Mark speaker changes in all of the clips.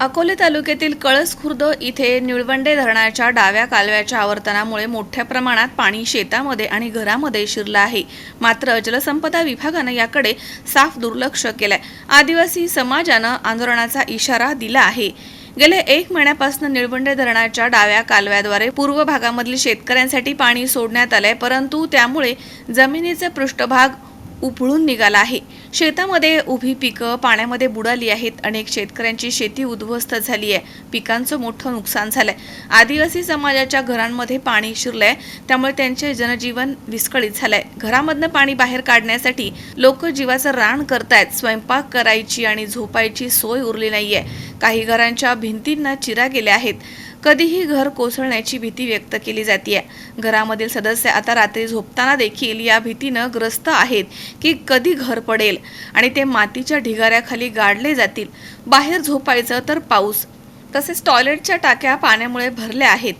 Speaker 1: अकोले तालुक्यातील कळस खुर्द इथे निळवंडे धरणाच्या डाव्या कालव्याच्या आवर्तनामुळे मोठ्या प्रमाणात पाणी शेतामध्ये आणि घरामध्ये शिरलं आहे. मात्र जलसंपदा विभागानं याकडे साफ दुर्लक्ष केलंय. आदिवासी समाजानं आंदोलनाचा इशारा दिला आहे. गेल्या एक महिन्यापासून निळवंडे धरणाच्या डाव्या कालव्याद्वारे पूर्व भागामधील शेतकऱ्यांसाठी पाणी सोडण्यात आलंय परंतु त्यामुळे जमिनीचे पृष्ठभाग उपळून निघाला आहे. शेतामध्ये उभी पिकं पाण्यामध्ये बुडाली आहेत. अनेक शेतकऱ्यांची शेती उद्ध्वस्त झाली आहे पिकांचं मोठं नुकसान झालंय. आदिवासी समाजाच्या घरांमध्ये पाणी शिरलंय. त्यामुळे त्यांचे जनजीवन विस्कळीत झालंय. घरामधनं पाणी बाहेर काढण्यासाठी लोक जीवाचं रान करतायत. स्वयंपाक करायची आणि झोपायची सोय उरली नाहीये. काही घरांच्या भिंतींना चिरा गेल्या आहेत. कधीही घर कोसळण्याची भीती व्यक्त केली जाते घरामधील सदस्य आता रात्री झोपताना देखील या भीतीनं ग्रस्त आहेत की कधी घर पडेल आणि ते मातीच्या ढिगाऱ्याखाली गाडले जातील. बाहेर झोपायचं तर पाऊस. तसेच टॉयलेटच्या टाक्या पाण्यामुळे भरल्या आहेत.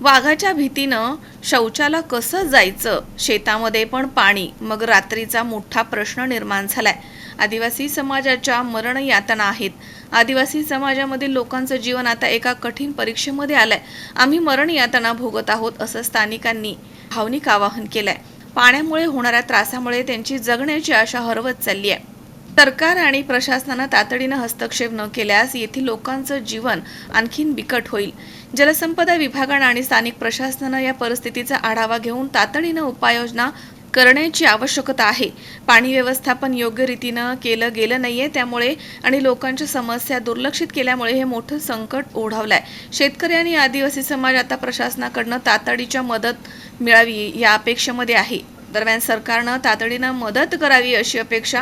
Speaker 1: वाघाच्या भीतीनं शौचाला कसं जायचं? शेतामध्ये पण पाणी. मग रात्रीचा मोठा प्रश्न निर्माण झालाय. आदिवासी समाजाच्या मरण यातना आहेत. आदिवासी समाजामधील लोकांचं जीवन आता एका कठीण परीक्षेमध्ये आलंय. आम्ही मरण यातना भोगत आहोत असं स्थानिकांनी भावनिक आवाहन केलंय. पाण्यामुळे होणाऱ्या त्रासामुळे त्यांची जगण्याची आशा हरवत चालली आहे सरकार आणि प्रशासनानं तातडीनं हस्तक्षेप न केल्यास येथील लोकांचं जीवन आणखीन बिकट होईल. जलसंपदा विभागानं आणि स्थानिक प्रशासनानं या परिस्थितीचा आढावा घेऊन तातडीनं उपाययोजना करण्याची आवश्यकता आहे. पाणी व्यवस्थापन योग्य रीतीनं केलं गेलं नाहीये त्यामुळे आणि लोकांच्या समस्या दुर्लक्षित केल्यामुळे हे मोठं संकट ओढावलंय. शेतकरी आणि आदिवासी समाज आता प्रशासनाकडनं तातडीच्या मदत मिळावी या अपेक्षेमध्ये आहे. दरम्यान सरकारनं तातडीनं मदत करावी अशी अपेक्षा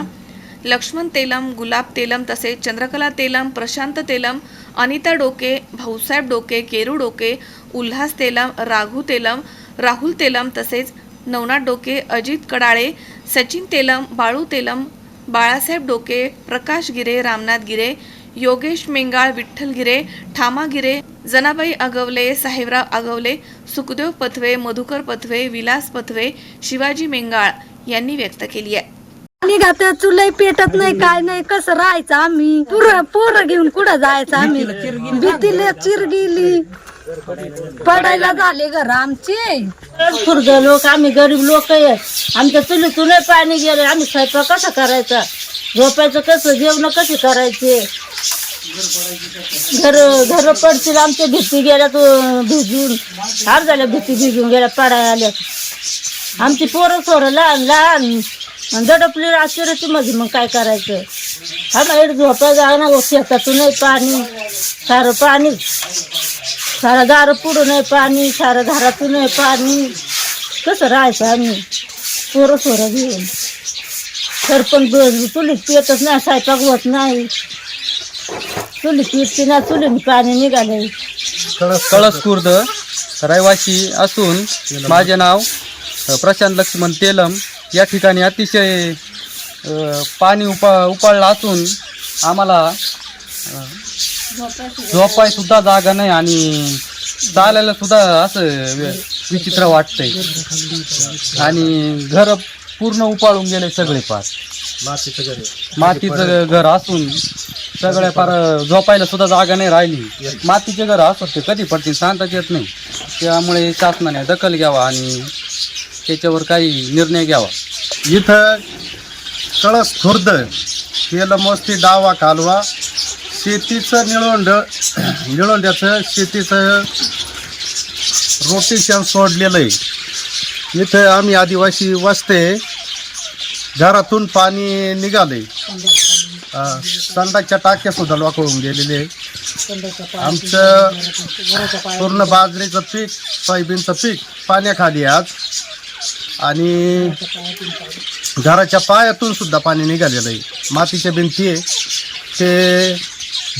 Speaker 1: लक्ष्मण तेलम गुलाब तेलम तसेच चंद्रकला तेलम प्रशांत तेलम अनिता डोके भाऊसाहेब डोके केरू डोके उल्हास तेलम राघू तेलम राहुल तेलम तसेच नवनाथ डोके अजित कडाळे सचिन तेलम बाळू तेलम बाळासाहेब डोके प्रकाश गिरे रामनाथ गिरे योगेश मेंगाळ विठ्ठल गिरे ठामा गिरे जनाबाई अगवले साहेबराव अगवले सुखदेव पथवे मधुकर पथवे विलास पथवे शिवाजी मेंगाळ यांनी व्यक्त केली आहे.
Speaker 2: निघात चुलई पेटत नाही काय नाही कसं राहायचं आम्ही? पुरं पोरं घेऊन कुठं जायचं आम्ही? भीतीला चिर गेली पडायला झाले घर आमचे.
Speaker 3: खुर्द लोक आम्ही गरीब लोक आहे. आमच्या चुलीतून पाणी गेले. आम्ही स्वयंपाक कसा करायचा? झोपायचं कसं? जेवण कसे करायचे? घर घर पडतील आमच्या भीती गेल्या तो भिजून. हार झाल्या भीती भिजून गेल्या पडाय आल्या. आमची पोरं सोरं लहान लहान. आणि दडपली आश्चर्याची मध्ये मग काय करायचं? आम्हाला इकडे झोपायला जाणार शेतातून नाही पाणी. सारं पाणी. सारं दार पुढं नाही पाणी. सारं घरातून नाही पाणी. कसं राहायचं आम्ही? पोरं सोरं घेऊन. सरपण चुलीत पितच नाही स्वयंपाक होत नाही. चुलीत पितते ना चुलीने पाणी निघाले.
Speaker 4: कळस खुर्द रहिवासी असून माझे नाव प्रशांत लक्ष्मण तेलम. या ठिकाणी अतिशय पाणी उपा उपाळलं असून आम्हाला अ, झोपाय सुद्धा जागा नाही आणि चालायला सुद्धा असं विचित्र वाटतंय. आणि घर पूर्ण उपाळून गेले सगळे पार. मातीचं घर. असून सगळ्या फार झोपायला सुद्धा जागा नाही राहिली. मातीचे घर असत ते कधी पडतील सांगताच येत नाही. त्यामुळे शासनाने दखल घ्यावा आणि त्याच्यावर काही निर्णय घ्यावा.
Speaker 5: इथं कळस खुर्द केलं मस्ती डावा कालवा शेतीचं निळवंड निळवंड्याचं शेतीचं रोटेशन सोडलेलं आहे. इथं आम्ही आदिवासी वसते घरातून पाणी निघाले संडाच्या टाक्या सुद्धा लोकवून गेलेले आहे. आमचं पूर्ण बाजरीचं पीक सोयाबीनचं पीक पाण्याखाली आज आणि घराच्या पायातून सुद्धा पाणी निघालेलं आहे. मातीच्या भिंती आहे. ते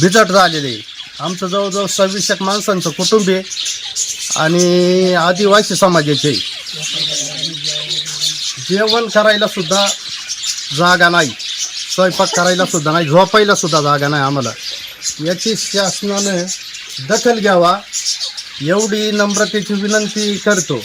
Speaker 5: भिजट झालेले आहे. आमचं जवळजवळ सव्वीस एक माणसांचं कुटुंब आहे. आणि आदिवासी समाजाचे जेवण करायला सुद्धा जागा नाही. स्वयंपाक करायला सुद्धा नाही. झोपायला सुद्धा जागा नाही आम्हाला. याची शासनानं दखल घ्यावा. एवढी नम्रतेची विनंती करतो.